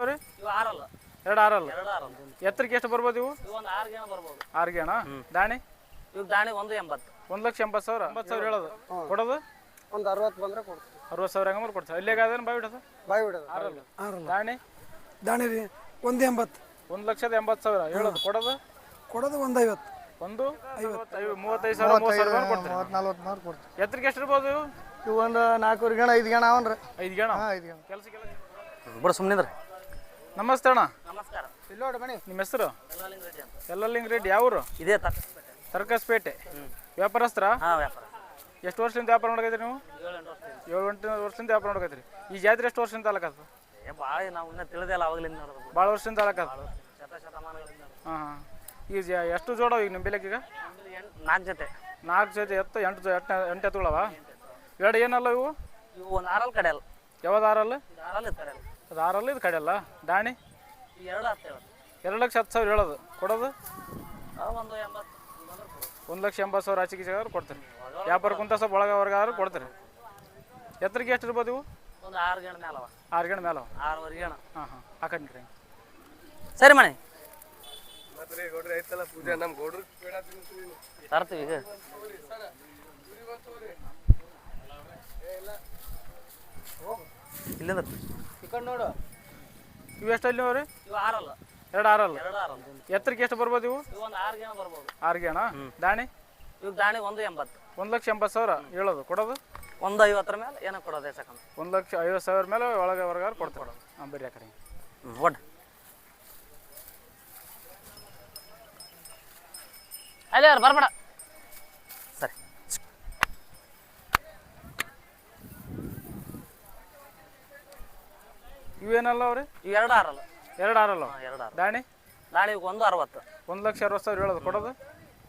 ಆರಲ್ಲ. ಎರಡು ಆರಲ್ಲ? ಎತ್ತರಕ್ಕೆ ಎಷ್ಟು ಬರ್ಬೋದು ಇವು? ಒಂದು ಆರು ಗೇಣ ಬರ್ಬೋದು. ಆರು ಗೇಣ? ದಾಣಿ? ದಾಣಿ ಒಂದು ಎಂಬತ್ತು. ಒಂದು ಲಕ್ಷ ಎಂಬತ್ತು ಸಾವಿರ? ಎಂಬತ್ತು ಸಾವಿರ ಹೇಳೋದು? ಕೊಡೋದು? ಒಂದು ಅರವತ್ತು ಬಂದ್ರೆ ಕೊಡ್ತೀವಿ. ಅರವತ್ತು ಸಾವಿರ ಹಂಗಂದ್ರೆ ಕೊಡ್ತಾರೆ ಅದೇನು ಬಾಯಿ ಬಿಡೋದು? ಬಾಯಿ ಬಿಡೋದು. ಆರಲ್ಲ. ಆರಲ್ಲ. ದಾಣಿ? ದಾಣಿ ರೀ ಒಂದು ಎಂಬತ್ತು. ಒಂದು ಲಕ್ಷದ ಎಂಬತ್ತು ಸಾವಿರ. ಹೇಳೋದು. ಕೊಡೋದು? ಕೊಡೋದು ಒಂದು ಐವತ್ತು. ಒಂದು? ಐವತ್ತು. ಮೂವತ್ತೈದು ಸಾವಿರ ಮೂವತ್ತು ಸಾವಿರ ಮೂವತ್ತು ನಲ್ವತ್ತು ಮಾರು ಕೊಡ್ತೀವಿ. ಎತ್ತರಕ್ಕೆ ಎಷ್ಟು ಇರ್ಬೋದು ಇವು? ಇವು ಒಂದು ನಾಲ್ಕೂರು ಗಣ ಐದು ಗಣ ಅವನ್ರಿ ಐದು ಗೇಣ? ಹಾಂ ಐದು ಗಣ. ಕೆಲಸ ಕೆಲಸ ಬಿಡು ಸುಮ್ಮನಿದ್ರಿ ನಮಸ್ತೆ ಅಣ್ಣ. ನಮಸ್ಕಾರ. ಇಲ್ಲಿ ನೋಡಿ ಬನ್ನಿ ನಿಮ್ಮ ಹೆಸರು? ಎಲ್ಲಲಿಂಗ್ ರೆಡ್ಡಿ ಯಾವರು? ಇದೇ ತರ್ಕಸ್ಪೇಟೆ. ವ್ಯಾಪಾರಸ್ತ್ರ ಹಾಂ ವ್ಯಾಪಾರ. ಎಷ್ಟು ವರ್ಷದಿಂದ ವ್ಯಾಪಾರ ನೋಡಕೈತ್ರಿ ನೀವು? ಏಳು ಎಂಟು ವರ್ಷದಿಂದ. ವ್ಯಾಪಾರ ನೋಡಕೈತ್ರಿ ಈ ಜಾತ್ರೆ ಎಷ್ಟು ವರ್ಷದಿಂದ ಏ ಭಾಳ ನಾವು ಇನ್ನೂ ತಿಳಿದಿಲ್ಲ ಅವಾಗಲಿಂದ ನೋಡೋದು ಭಾಳ ವರ್ಷದಿಂದ ಶತಮಾನಗಳಿಂದ ಹಾಂ ಹಾಂ. ಈಗ ಜ- ಎಷ್ಟು ಜೋಡ ಈಗ ನಿಮ್ಮ ಬೆಲೆಗೆ ಈಗ? ನಾಲ್ಕು ಜೊತೆ. ನಾಲ್ಕು ಜೊತೆ ಎತ್ತು ಎಂಟು ಜೊ- ಎಂಟು ಎಂಟು ಎತ್ತುಗಳವ? ಎರಡು ಏನಲ್ಲ ಇವು? ಇವು ಒಂದು ಆರಲ್ಲಿ ಕಡೆಯಲ್ಲ ಯಾವ್ದು ಆರಲ್ಲ ಇದು ಆರಲ್ಲಿ ಇದು ಆರಲ್ಲ ಇದು ಕಡೆಯಲ್ಲ ದಾಣಿ? ಎರಡು ಲಕ್ಷ ಹತ್ತು ಸಾವಿರ ಹೇಳೋದು. ಕೊಡೋದು? ಒಂದು ಎಂಬತ್ತು ಲಕ್ಷ ಎಂಬತ್ತು ಸಾವಿರ ಆಚೆಗೆ ಆದ್ರೆ ಕೊಡ್ತೀರಿ. ವ್ಯಾಪಾರ ಕುಂತ ಸ್ವಲ್ಪ ಒಳಗೆ ಹೊರಗೆ ಆದ್ರೆ ಕೊಡ್ತೀರಿ. ಎತ್ತರಿಗೆ ಎಷ್ಟು ಇರ್ಬೋದು ಇವು? ಒಂದು ಆರು ಗೇಣ ಮೇಲವ ಆರು ಗಂಟೆ ಮೇಲೆ ಆರೂವರೆ ಗೇಣ ಹಾಂ ಹಾಂ. ಹಾಕಂಡ್ರಿ ಸರಿ ಮಣಿ ತರ್ತೀವಿ ಈಗ ಇಲ್ಲಿಂದ ಈ ಕಡೆ ನೋಡು. ಇವು ಎಷ್ಟು ಅಲ್ಲಿ ಅವ್ರಿ ಇವು ಆರಲ್ಲ. ಎರಡು ಆರಲ್ಲ? ಎತ್ತರಕ್ಕೆ ಎಷ್ಟು ಬರ್ಬೋದು ಇವು? ಒಂದು ಆರು ಗೇಣ ಬರ್ಬೋದು. ಆರು ಗೇಣ? ದಾಣಿ? ಇವಾಗ ದಾಣಿ ಒಂದು ಎಂಬತ್ತು. ಒಂದು ಲಕ್ಷ ಎಂಬತ್ತು ಸಾವಿರ. ಹೇಳೋದು ಕೊಡೋದು? ಒಂದು ಐವತ್ತರ ಮೇಲೆ ಏನೋ ಕೊಡೋದು ಹೆಚ್ಚಕಂತ ಒಂದು ಲಕ್ಷ ಐವತ್ತು ಸಾವಿರ ಮೇಲೆ ಒಳಗೆ ಹೊರಗಾರ ಕೊಡ್ತಾರೆ. ಹಾಂ ಬರ್ರಿ ಆ ಕಡೆ. ಒಡ್. ಅಲ್ಲೇ ಅವ್ರು ಬರ್ಬೇಡ. ಇವೇನಲ್ಲ ಅವ್ರಿ? ಇವು ಎರಡು ಆರಲ್ಲ. ಎರಡು ಆರಲ್ಲ ಹಾಂ ಎರಡು ಆರು ದಾಣಿ? ದಾಣಿ ಒಂದು ಅರವತ್ತು. ಒಂದು ಲಕ್ಷ ಅರವತ್ತು ಸಾವಿರ ಹೇಳೋದು ಕೊಡೋದು?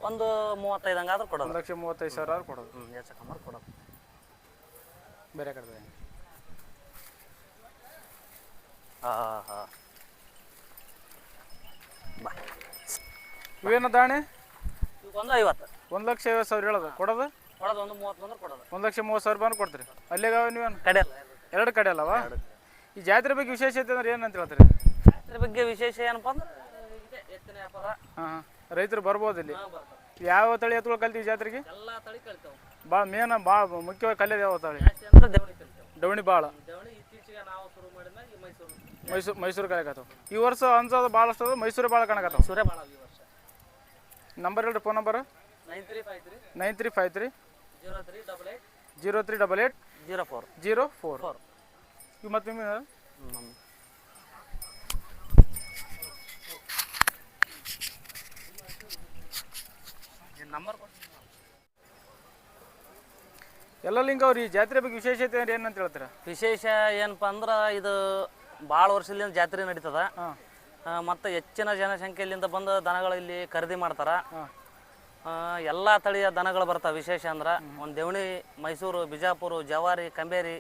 ಒಂದು ಮೂವತ್ತೈದು ಹಂಗಾದ್ರೆ ಕೊಡೋದು. ಒಂದು ಲಕ್ಷ ಮೂವತ್ತೈದು ಸಾವಿರ ಆದ್ರೂ ಕೊಡೋದು. ಹ್ಞೂ ಕಮ್ಮಿ ಕೊಡೋದು. ಬೇರೆ ಕಡೆ ಹಾಂ ಹಾಂ. ಬಾ. ಇವೇನು ದಾಣಿ? ಒಂದು ಐವತ್ತು. ಒಂದು ಲಕ್ಷ ಐವತ್ತು ಸಾವಿರ ಹೇಳೋದು. ಕೊಡೋದು? ಕೊಡೋದು ಒಂದು ಮೂವತ್ತು ಬಂದ್ರೆ ಕೊಡೋದು. ಒಂದು ಲಕ್ಷ ಮೂವತ್ತು ಸಾವಿರ ಬಂದು ಕೊಡ್ತೀರಿ. ಅಲ್ಲಿಗಾವ ನೀವೇನು? ಕಡೆ ಅಲ್ಲ ಎರಡು. ಕಡೆ ಅಲ್ಲವ? ಈ ಜಾತ್ರೆ ಬಗ್ಗೆ ವಿಶೇಷತೆ ಅಂದ್ರೆ ಏನಂತ ಹೇಳ್ತಾರೆ? ಜಾತ್ರೆ ಬಗ್ಗೆ ವಿಶೇಷ ಏನಪ್ಪ ಅಂದ್ರೆ ಇದೆ ಎತ್ತಿನ ವ್ಯಾಪಾರ ಹಾಂ ರೈತರು ಬರ್ಬೋದು ಇಲ್ಲಿ. ಯಾವ ತಳಿ ಎತ್ತುಗಳು ಕಲ್ತೀವಿ ಜಾತ್ರೆಗೆ? ಎಲ್ಲ ತಳಿ ಕಲಿತಾವೆ. ಭಾಳ ಮೇನ್ ಭಾಳ ಮುಖ್ಯವಾಗಿ ಕಲಿಯೋದು ಯಾವ ತಳಿ? ಡೌಣಿ ಅಂದ್ರೆ ದೇವಣಿ ಡವಣಿ ಭಾಳ ದೇವಣಿ ಇತ್ತೀಚೆಗೆ ನಾವು ಶುರು ಮಾಡಿದ್ಮೇಲೆ ಈ ಮೈಸೂರು. ಮೈಸೂರು ಮೈಸೂರು ಕಲಿಯಕತ್ತವ ಈ ವರ್ಷ ಅನ್ಸೋದು ಭಾಳಷ್ಟು ಅದ ಮೈಸೂರು ಭಾಳ ಕಾಣಕತ್ತವ ಸೂರ್ಯ ಭಾಳ ಈ ವರ್ಷ. ನಂಬರ್ ಹೇಳ್ರಿ phone number nine three five three. Nine three five three. Zero three double eight. Zero three double eight. Zero four. Zero four. Four. ಇವು ಮತ್ತೆ ನಿಮ್ಮ ಎಲ್ಲ ಲಿಂಗ ಅವ್ರು ಈ ಜಾತ್ರೆ ಬಗ್ಗೆ ವಿಶೇಷತೆ ಅಂದ್ರೆ ಏನಂತ ಹೇಳ್ತೀರಾ? ವಿಶೇಷ ಏನಪ್ಪ ಅಂದ್ರೆ ಇದು ಭಾಳ ವರ್ಷದಿಂದ ಜಾತ್ರೆ ನಡೀತದ. ಮತ್ತೆ ಹೆಚ್ಚಿನ ಜನಸಂಖ್ಯೆಯಲ್ಲಿಂದ ಬಂದು ದನಗಳು ಇಲ್ಲಿ ಖರೀದಿ ಮಾಡ್ತಾರ. ಎಲ್ಲ ತಳಿಯ ದನಗಳು ಬರ್ತಾವೆ ವಿಶೇಷ ಅಂದ್ರೆ ಒಂದು ದೇವಣಿ ಮೈಸೂರು ಬಿಜಾಪುರ ಜವಾರಿ ಕಂಬೇರಿ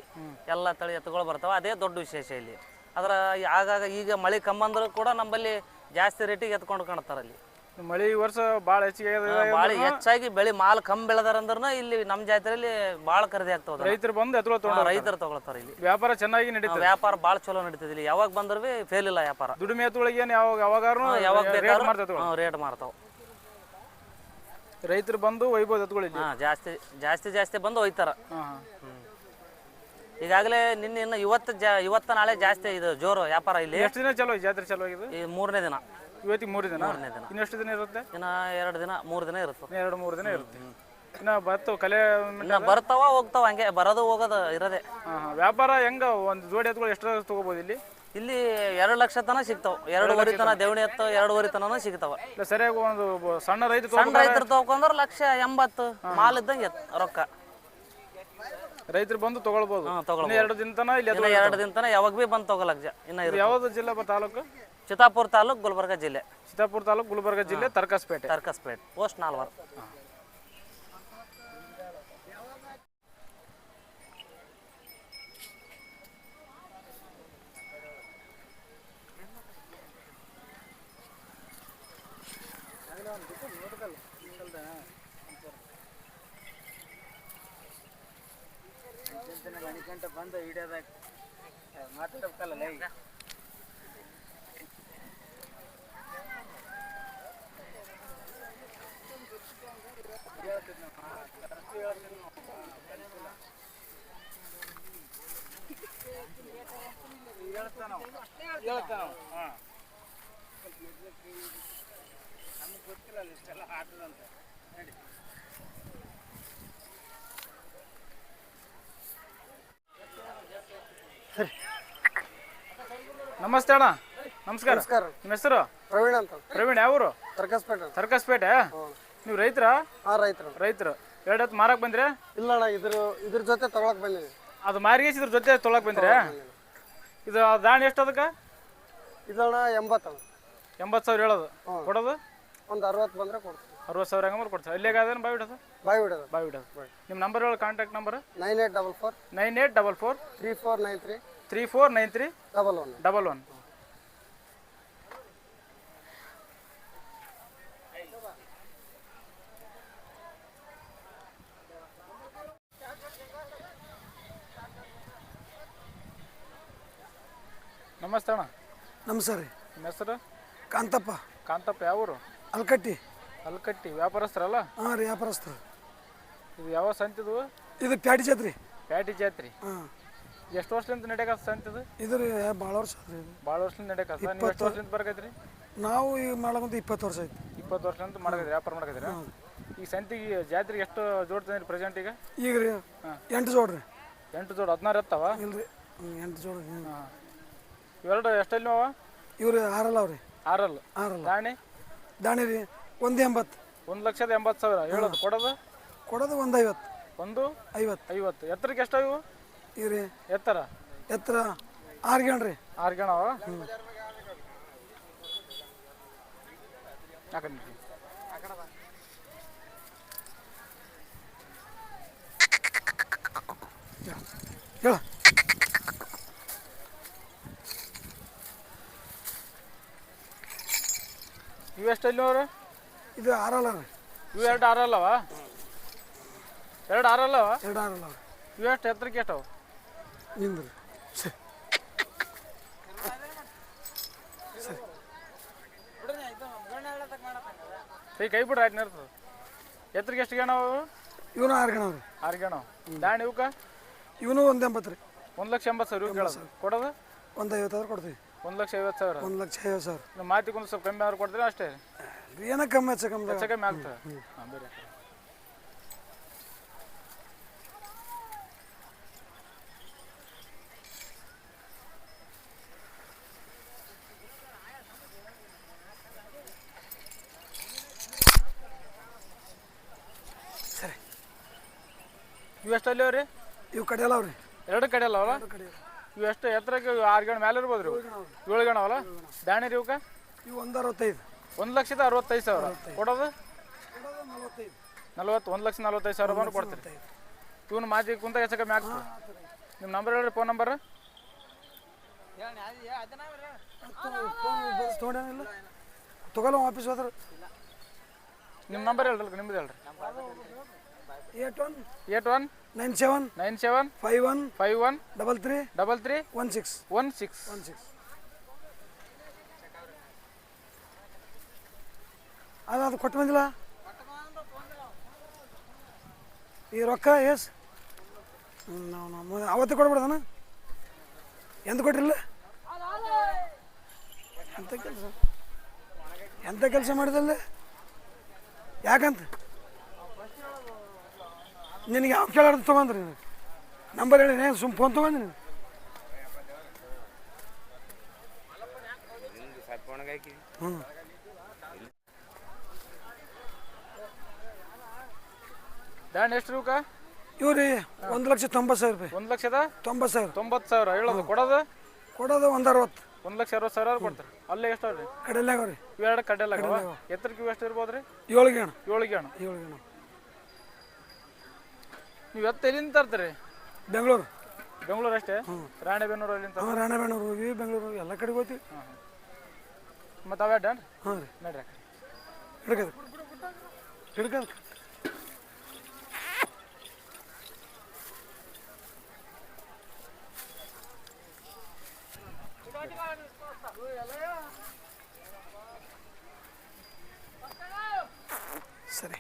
ಎಲ್ಲ ತಳಿ ಎತ್ತುಗಳು ಬರ್ತಾವೆ. ಅದೇ ದೊಡ್ಡ ವಿಶೇಷ ಇಲ್ಲಿ. ಅದರ ಆಗಾಗ ಈಗ ಮಳೆ ಕಮ್ಮಂದ್ರು ಕೂಡ ನಮ್ಮಲ್ಲಿ ಜಾಸ್ತಿ ರೇಟಿಗೆ ಎತ್ಕೊಂಡು ಕಾಣ್ತಾರೆ ಅಲ್ಲಿ. ಮಳೆ ಈ ವರ್ಷ ಭಾಳ ಹೆಚ್ಚಿಗೆ. ಭಾಳ ಹೆಚ್ಚಾಗಿ ಬೆಳೆ ಮಾಲ್ ಕಮ್ಮಿ ಬೆಳೆದಾರಂದ್ರೂ ಇಲ್ಲಿ ನಮ್ಮ ಜಾತ್ರೆಯಲ್ಲಿ ಭಾಳ ಖರೀದಿ ಆಗ್ತದೆ ರೈತರು ಬಂದು ತೊಗೊಂಡು ರೈತರು ತಗೊಳ್ತಾರೆ ಇಲ್ಲಿ. ವ್ಯಾಪಾರ ಚೆನ್ನಾಗಿ ನಡೀತದೆ. ವ್ಯಾಪಾರ ಭಾಳ ಚಲೋ ನಡೀತದೆ ಇಲ್ಲಿ. ಯಾವಾಗ ಬಂದ್ರು ಫೇಲ್ ಇಲ್ಲ ವ್ಯಾಪಾರ. ದುಡಿಮೆ ಎತ್ತುಗಳಿಗೆ ಏನು ಯಾವಾಗ ಯಾವಾಗಾರು ಯಾವಾಗ ರೇಟ್ ಮಾಡ್ತಾವೆ. ರೈತರು ಬಂದು ಒಯ್ಬೋದು ಎತ್ಕೊಳ್ಳಿ ಹಾಂ ಜಾಸ್ತಿ ಜಾಸ್ತಿ ಜಾಸ್ತಿ ಬಂದು ಒಯ್ತಾರ. ಹಾಂ ಈಗಾಗಲೇ ನಿನ್ನೆ ಇನ್ನು ಇವತ್ತು ಜಾ ಇವತ್ತು ನಾಳೆ ಜಾಸ್ತಿ ಇದು ಜೋರು ವ್ಯಾಪಾರ ಇಲ್ಲಿ. ಎಷ್ಟು ದಿನ ಚಲೋ ಜಾತ್ರೆ ಚಲೋ ಆಗಿದೆ ಈ ಮೂರನೇ ದಿನ. ಇವತ್ತಿಗೆ ಮೂರು ದಿನ? ಮೂರನೇ ದಿನ. ಇನ್ನೆಷ್ಟು ದಿನ ಇರುತ್ತೆ? ಇನ್ನು ಎರಡು ದಿನ ಮೂರು ದಿನ ಇರುತ್ತೆ. ಎರಡು ಮೂರು ದಿನ ಇರುತ್ತೆ. ಇನ್ನು ಬತ್ತು ಕಲೆ ಇನ್ನು ಬರ್ತಾವ ಹೋಗ್ತಾವ ಹಂಗೆ ಬರೋದು ಹೋಗೋದು ಇರೋದೇ. ವ್ಯಾಪಾರ ಹೆಂಗ? ಒಂದು ಜೋಡಿ ಎತ್ಗಳು ಎಷ್ಟು ತೊಗೋಬೋದು ಇಲ್ಲಿ? ಇಲ್ಲಿ ಎರಡು ಲಕ್ಷ ತನ ಸಿಗ್ತಾವ. ಎರಡೂವರೆ ತನ ದೇವಣಿ ಎತ್ತ ಎರಡೂವರೆ ತನ ಸಿಗ್ತಾವ. ಇಲ್ಲ ಸರಿಯಾಗಿ ಒಂದು ಬ- ಸಣ್ಣ ರೈತ ಸಣ್ಣ ರೈತರು ತಗೊಂಡ್ರೆ ಲಕ್ಷ ಎಂಬತ್ತು ಮಾಲ್ ಇದ್ದಂಗೆ ಎತ್- ರೊಕ್ಕ. ರೈತರು ಬಂದು ತಗೊಳ್ಬೋದು. ಇನ್ನು ಎರಡು ದಿನ ತನ ಇಲ್ಲಿ ಇನ್ನು ಎರಡು ದಿನ ತನ ಯಾವಾಗ ಬಿ ಬಂದ್ ತಗೊಳಕ್ ಜ ಇನ್ನು ಯಾವ್ದು ಜಿಲ್ಲೆ ಬ ತಾಲೂಕು? ಚಿತ್ತಾಪುರ ತಾಲೂಕ್ ಗುಲ್ಬರ್ಗ ಜಿಲ್ಲೆ. ಚಿತ್ತಾಪುರ ತಾಲೂಕು ಗುಲ್ಬರ್ಗ ಜಿಲ್ಲೆ ತರ್ಕಸ್ಪೇಟೆ. ತರ್ಕಸ್ಪೇಟ್. ಪೋಸ್ಟ್ ನಾಲ್ವರು. ತನಕ ಅಣಿಕಂಟ ಬಂದು ಹಿಡಿಯೋದಾಗ ಮಾತಾಡಬೇಕಲ್ಲ ಈಗ ನಮ್ಗೆ ಗೊತ್ತಿಲ್ಲ ಇಷ್ಟೆಲ್ಲ ಆಟದಂತ ಹೇಳಿ ನಮಸ್ತೆ ಅಣ್ಣ. ನಮಸ್ಕಾರ. ನಮಸ್ಕಾರ. ನಿಮ್ಮ ಹೆಸರು? ಪ್ರವೀಣ್ ಅಂತ. ಪ್ರವೀಣ್ ಯಾವೂರು ತರ್ಕಸ್ಪೇಟೆ ಅಂತ. ತರ್ಕಸ್ಪೇಟೆ ನೀವು ರೈತರ? ಆ ರೈತರು. ರೈತರು. ಎರಡು ಹೊತ್ತು ಮಾರಕ್ಕೆ ಬಂದ್ರೆ? ಇಲ್ಲ ಅಣ್ಣ ಇದ್ರ ಇದ್ರ ಜೊತೆ ತಗೊಳಕ್ ಬಂದ್ರಿ ಅದು ಮಾರಿಗೆ ಇದ್ರ ಜೊತೆ ತೊಳಕ್ ಬಂದ್ರೆ? ಇದು ದಾಣಿ ಎಷ್ಟು ಅದಕ್ಕೆ? ಇದಣ್ಣ ಎಂಬತ್ತು ಅಣ್ಣ. ಎಂಬತ್ತು ಸಾವಿರ ಹೇಳೋದು. ಕೊಡೋದು? ಒಂದು ಅರವತ್ತು ಬಂದ್ರೆ ಕೊಡ್ತೀನಿ. ಅರವತ್ತು ಸಾವಿರ ಹಂಗಂದ್ರೆ ಕೊಡ್ತಾರೆ? ಅದೇನು ಬಾಯ್ ಬಿಡೋದು? ಬಾಯ್ ಬಿಡೋದು. ಬಾಯ್ ಬಿಡೋದು. ನಿಮ್ಮ ನಂಬರ್ ಹೇಳೋ contact number. Nine eight double four. Nine eight double four. Three four nine three. Three four nine three double one double one ನಮಸ್ತೆ ಅಣ್ಣ. ನಮಸ್ಕಾರ ರೀ. ನಿಮ್ಮ ಹೆಸರು? ಕಾಂತಪ್ಪ. ಕಾಂತಪ್ಪ ಯಾವೂರು ಅಲ್ಕಟ್ಟಿ. ಅಲ್ಕಟ್ಟಿ ವ್ಯಾಪಾರಸ್ಥರಲ್ಲ? ಹಾಂ ರೀ ವ್ಯಾಪಾರಸ್ಥರು. ಇದು ಯಾವ ಸಂತಿದು? ಇದು ಪ್ಯಾಟಿ ಜಾತ್ರಿ. ಪ್ಯಾಟಿ ಜಾತ್ರಿ. ಹಾಂ. ಎಷ್ಟು ವರ್ಷದಿಂದ ನಡೆಯಕತ್ತ ಸಂತ ಇದು? ರೀ ಭಾಳ ವರ್ಷ ಆದ್ರಿ ಇದು. ಭಾಳ ವರ್ಷದಿಂದ ನಡೆಯಕತ್ತ ನೀವು ಎಷ್ಟು ವರ್ಷದಿಂದ ಬರ್ಕೈತ್ರಿ? ನಾವು ಈಗ ಮಾಡಕಂತ ಇಪ್ಪತ್ತು ವರ್ಷ ಆಯ್ತು. ಇಪ್ಪತ್ತು ವರ್ಷದಿಂದ ಮಾಡಕೈತ್ರಿ ವ್ಯಾಪಾರ ಮಾಡಕೈತ್ರಿ ಈ ಸಂತಿಗೆ ಜಾತ್ರೆಗೆ ಎಷ್ಟು ಜೋಡ್ ತಂದ್ರಿ ಪ್ರೆಸೆಂಟ್ ಈಗ? ಈಗ ರೀ ಎಂಟು ಜೋಡ್ರಿ ಎಂಟು ಜೋಡ್ ಹದಿನಾರು ಎತ್ತವ? ಇಲ್ರಿ ರೀ ಎಂಟು ಜೋಡ್ ಇವೆರಡು ಎಷ್ಟಲ್ಲಿ ಅವ? ಇವ್ರಿ ಆರಲ್ಲ ಅವ್ರಿ ಆರಲ್ಲ. ಆರಲ್ಲ. ದಾಣಿ? ದಾಣಿ ರೀ ಒಂದು ಎಂಬತ್ತು. ಒಂದು ಲಕ್ಷದ ಎಂಬತ್ತು ಸಾವಿರ. ಹೇಳೋದು ಕೊಡೋದು? ಕೊಡೋದು ಒಂದು ಐವತ್ತು. ಒಂದು ಐವತ್ತು. ಐವತ್ತು. ಎತ್ತರಕ್ಕೆ ಎಷ್ಟು ಇವು ಈಗ ರೀ ಎತ್ತರ? ಎತ್ತರ? ಆರು ಗೇಣ್ ರೀ. ಆರು ಗಣ ಅವ? ಹೇಳ. ಇವು ಎಷ್ಟು ಅವ್ರು? ಇದು ಆರಲ್ಲ ರೀ. ಇವು ಎರಡು ಆರಲ್ಲವ ಎರಡು ಆರಲ್ಲವ ಎರಡು ಆರಲ್ಲ ಇವು ಎಷ್ಟು ಎತ್ತರಕ್ಕೆ ಎಷ್ಟವು ನಿಂದ್ರಿ. ಸರಿ. ಕೈ ಕೈ ಬಿಡ್ರಿ ಆಯ್ತು ಇರ್ತದೆ ಎತ್ತರಿಗೆ ಎಷ್ಟು ಗಣ ಅವು? ಇವನು ಆರು ಗಣ ಅವ್ರಿ ಆರು ಗಣ ದಾಣಿ ಇವಕ್ಕ? ಇವನು ಒಂದು ಎಂಬತ್ತು ರೀ. ಒಂದು ಲಕ್ಷ ಎಂಬತ್ತು ಸಾವಿರ ಇವ್ಕೆ ಹೇಳೋದು. ಕೊಡೋದು? ಒಂದು ಐವತ್ತಾದ್ರು ಕೊಡ್ತೀವಿ. ಒಂದು ಲಕ್ಷ ಐವತ್ತು ಸಾವಿರ. ಒಂದು ಲಕ್ಷ ಐವತ್ತು ಸಾವಿರ. ಮಾತಿಗೆ ಒಂದು ಸ್ವಲ್ಪ ಕಮ್ಮಿ ಆದ್ರೆ ಕೊಡ್ತೀರಾ ಅಷ್ಟೇ? ಏನಕ್ಕೆ ಕಮ್ಮಿ ಹೆಚ್ಚು ಕಮ್ಮಿ ಹೆಚ್ಚು ಕಮ್ಮಿ ಆಗ್ತದೆ. ಇವು ಎಷ್ಟಲ್ಲಿ ಅವ್ರಿ? ಇವು ಕಡೆಯಲ್ಲ ಅವ್ರಿ. ಎರಡು ಕಡೆ ಅಲ್ಲವಲ್ಲ ಕಡೆ ಇವು ಎಷ್ಟು ಎತ್ತರಕ್ಕೆ ಆರು ಗಣ ಮೇಲೆ ಇರ್ಬೋದು ರೀ ಏಳು ಗಣ ಅವಲ್ಲ ದಾಣಿ ರೀ ಇವಕ್ಕೆ ಇವು ಒಂದು ಅರವತ್ತೈದು. ಒಂದು ಲಕ್ಷದ ಅರವತ್ತೈದು ಸಾವಿರ. ಕೊಡೋದು? ನಲ್ವತ್ತು ಒಂದು ಲಕ್ಷ ನಲ್ವತ್ತೈದು ಸಾವಿರ ರೂಪಾಯಿ ಕೊಡ್ತೀರಿ. ಇವನು ಮಾತಿ ಕುಂತ ಹೆಚ್ಚು ಕಮ್ಮಿ ಆಗ್ತದೆ. ನಿಮ್ಮ ನಂಬರ್ ಹೇಳ್ರಿ ಫೋನ್ ನಂಬರ್ ತಗೊಲ್ಲ ವಾಪಸ್ ಹೋದ್ರೆ. ನಿಮ್ಮ ನಂಬರ್ ಹೇಳ್ರಿ. ನಿಮ್ದು ಹೇಳ್ರಿ. Eight one eight one nine seven nine seven five one five one double three double three one six one six one six ಅದು ಅದು ಕೊಟ್ಟು ಬಂದಿಲ್ಲ? ಈ ರೊಕ್ಕ ಎಸ್ ನಾವು ನಮ್ಮ ಅವತ್ತೇ ಕೊಡ್ಬಿಡ್ದಾನ? ಎಂತ ಕೊಟ್ಟಿರಲಿಲ್ಲ ಎಂಥ ಕೆಲಸ? ಎಂಥ ಕೆಲಸ ಮಾಡಿದಲ್ಲ ಯಾಕಂತ? ನಿನಗೆ ಯಾವ ಕೇಳಾರ್ದು ತೊಗೊಂಡ್ರಿ ನಂಬರ್ ಹೇಳಿ ಸುಮ್ ಫೋನ್ ತೊಗೊಂಡ್ರಿ ಹ್ಞೂ ದಾಣಿ ಎಷ್ಟು ರೂಕ ಇವ್ರಿ ಒಂದು ಲಕ್ಷ ತೊಂಬತ್ತು ಸಾವಿರ ರೂಪಾಯಿ. ಒಂದು ಲಕ್ಷದ? ತೊಂಬತ್ತು ಸಾವಿರ. ತೊಂಬತ್ತು ಸಾವಿರ ಹೇಳೋದು ಕೊಡೋದು? ಕೊಡೋದು ಒಂದು ಅರವತ್ತು. ಒಂದು ಲಕ್ಷ ಅರವತ್ತು ಸಾವಿರ ಕೊಡ್ತಾರೆ. ಅಲ್ಲೇ ಎಷ್ಟು ಅವ್ರಿ? ಕಡೆಯಲ್ಲಾಗ ರೀ ಇವೆರಡು ಕಡ್ಡೆಲ್ಲ ಎತ್ತರಕ್ಕೆ ಇವು ಎಷ್ಟು ಇರ್ಬೋದು ರೀ ಏಳು ಗೇಣ ಏಳು ಗಣ ಏಳು ಗೇಣ ನೀವು ಎತ್ತ ಎಲ್ಲಿಂದ ತರ್ತೀರಿ? ಬೆಂಗಳೂರು. ಬೆಂಗಳೂರು ಅಷ್ಟೇ? ರಾಣೆಬೆನ್ನೂರು ಅಲ್ಲಿಂದ ಹಾಂ ರಾಣೆಬೆನ್ನೂರು ಹೋಗಿ ಬೆಂಗಳೂರು ಹೋಗಿ ಎಲ್ಲ ಕಡೆಗೆ ಹೋಗ್ತೀವಿ. ಮತ್ತು ಅವೇ ಡನ್ ಹಾಂ ರೀ. ನಡ್ರಿ. ಹಿಡ್ಕದ ಹಿಡ್ಕದ ಸರಿ.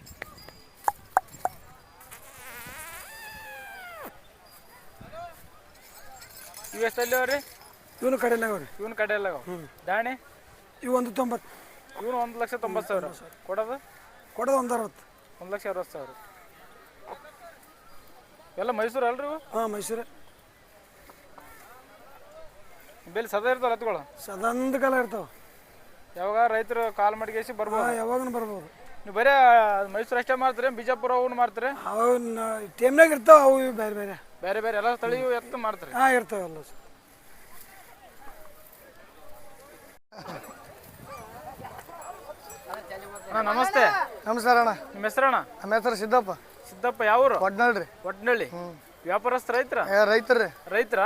ಇವು ಎಷ್ಟು ಅಲ್ಲಿ ಅವ್ರಿ ಇವನು ಕಡೆಯಲ್ಲ ಅವ್ರಿ ಇವನ್ ಕಡೆ ಎಲ್ಲ ದಾಣಿ? ಇವು ಒಂದು ತೊಂಬತ್ತು ಇವನು ಒಂದು ಲಕ್ಷ ತೊಂಬತ್ತು ಸಾವಿರ. ಕೊಡೋದು? ಕೊಡೋದು ಒಂದು ಅರವತ್ತು. ಒಂದು ಲಕ್ಷ ಅರವತ್ತು ಸಾವಿರ. ಎಲ್ಲ ಮೈಸೂರು ಅಲ್ರಿ ಇವು? ಹಾಂ ಮೈಸೂರು. ಬೆಲೆ ಸದಾ ಇರ್ತಾವ ರತ್ಗಳು ಸದಂದ ಕಾಲ ಇರ್ತಾವ. ಯಾವಾಗ ರೈತರು ಕಾಲ್ ಮಡಿಗೇಸಿ ಬರ್ಬೋದು? ಯಾವಾಗನು ಯಾವಾಗೂ ಬರ್ಬೋದು. ನೀವು ಬರೇ ಮೈಸೂರು ಅಷ್ಟೇ ಮಾಡ್ತೀರಿ ಬಿಜಾಪುರ ಅವನು ಮಾಡ್ತೀರಿ? ಅವನ್ನ ಟೈಮ್ನಾಗ ಇರ್ತಾವ ಅವು ಇವು ಬೇರೆ ಬೇರೆ. ಬೇರೆ ಬೇರೆ ಎಲ್ಲ ಸ್ಥಳೀಯ ಎತ್ತು ಮಾಡ್ತೀರಿ? ಹಾಂ ಇರ್ತಾವಲ್ಲ ಸರ್ ಅಣ್ಣ ನಮಸ್ತೆ. ನಮಸ್ಕಾರ ಅಣ್ಣ. ನಿಮ್ಮ ಹೆಸರಣ್ಣ? ನಮ್ಮ ಹೆಸರು ಸಿದ್ದಪ್ಪ. ಸಿದ್ದಪ್ಪ ಯಾವೂರು ಒಡ್ನಳ್ರಿ ಒಡ್ನಳ್ಳಿ. ವ್ಯಾಪಾರಸ್ಥ ರೈತರ? ರೈತರ ರೈತರ್ರಿ ರೈತರ?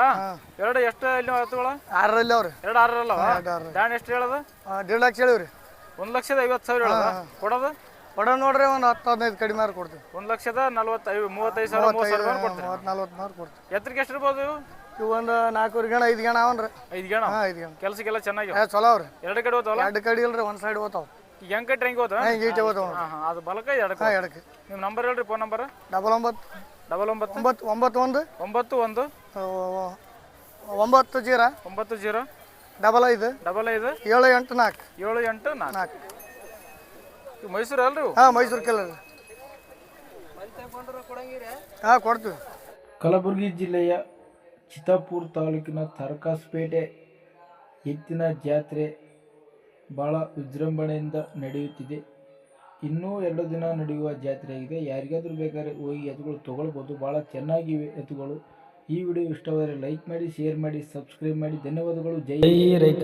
ಎರಡು ಎಷ್ಟು ಇಲ್ಲಿ ಎತ್ತುಗಳು ಆರರಲ್ಲಿ ಅವ್ರಿ. ಎರಡು ಆರರಲ್ಲ ದಾಣ ಎಷ್ಟು ಹೇಳೋದು? ದೇಡ್ ಲಕ್ಷ ಹೇಳಿವ್ರಿ. ಒಂದು ಲಕ್ಷದ ಐವತ್ತು ಸಾವಿರ ಹೇಳೋದ? ಕೊಡೋದು? ಕೊಡ ನೋಡ್ರಿ ಒಂದು ಹತ್ತು ಹದಿನೈದು ಕಡಿಮೆ ಕೊಡ್ತೀವಿ. ಒಂದು ಲಕ್ಷದ ನಲ್ವತ್ತೈದು ಮೂವತ್ತೈದು ಸಾವಿರ ಮೂವತ್ತು ಸಾವಿರ ಕೊಡ್ತೀರಿ. ಮೂವತ್ತು ನಲ್ವತ್ತು ಮಾರು ಕೊಡ್ತೀವಿ. ಎತ್ತರಿಗೆ ಎಷ್ಟು ಇರ್ಬೋದು ಇವು ಇವು ಒಂದು ಗಣ ಐದು ಗಣ ಅವನ್ರಿ. ಐದು ಗಣ? ಹಾಂ ಐದು ಗಣ. ಕೆಲಸಕ್ಕೆಲ್ಲ ಚೆನ್ನಾಗಿ ಏ ಚಲೋ ಅವ್ರಿ. ಎರಡು ಕಡೆ ಹೋದವಲ್ಲ ಎರಡು ಕಡೆ ಇಲ್ರಿ ಒಂದು ಸೈಡ್ ಓತಾವ ಈಗ ಹೆಂಗ್ ಕಟ್ರಿ ಹೆಂಗೆ ಹೋದ ಹಿಂಗೆ ಈಟೆ ಓತಾವ ಹಾಂ ಹಾಂ ಅದು ಬಲಕ ಎಡಕ್ಕೆ ಹಾಂ ಎಡಕ್ಕೆ ನಿಮ್ಮ ನಂಬರ್ ಹೇಳ್ರಿ ಫೋನ್ ನಂಬರ್ ಡಬಲ್ ಒಂಬತ್ತು ಡಬಲ್ ಒಂಬತ್ತು? ಒಂಬತ್ತು ಒಂಬತ್ತು ಒಂದು? ಒಂಬತ್ತು ಒಂದು? ಆ, ಒಂಬತ್ತು ಜೀರೋ? ಒಂಬತ್ತು ಜೀರೋ? ಡಬಲ್ ಐದು? ಡಬಲ್ ಐದು? ಏಳು ಎಂಟು ನಾಲ್ಕು? ಏಳು ಎಂಟು ನಾಲ್ಕು? ನಾಲ್ಕು. ಮೈಸೂರು ಅಲ್ರಿ? ಹಾಂ ಮೈಸೂರು ಕಲರ್ ಹಾಂ ಕೊಡ್ತೀವಿ. ಕಲಬುರಗಿ ಜಿಲ್ಲೆಯ ಚಿತ್ತಾಪುರ ತಾಲೂಕಿನ ತರಕಾಸ್ಪೇಟೆ ಎತ್ತಿನ ಜಾತ್ರೆ ಭಾಳ ವಿಜೃಂಭಣೆಯಿಂದ ನಡೆಯುತ್ತಿದೆ. ಇನ್ನೂ ಎರಡು ದಿನ ನಡೆಯುವ ಜಾತ್ರೆಯಾಗಿದೆ ಯಾರಿಗಾದರೂ ಬೇಕಾದ್ರೆ ಹೋಗಿ ಎತ್ತುಗಳು ತೊಗೊಳ್ಬೋದು. ಭಾಳ ಚೆನ್ನಾಗಿವೆ ಎತ್ತುಗಳು. ಈ ವಿಡಿಯೋ ಇಷ್ಟವಾದರೆ ಲೈಕ್ ಮಾಡಿ ಶೇರ್ ಮಾಡಿ ಸಬ್ಸ್ಕ್ರೈಬ್ ಮಾಡಿ. ಧನ್ಯವಾದಗಳು. ಜೈ ರೈತ.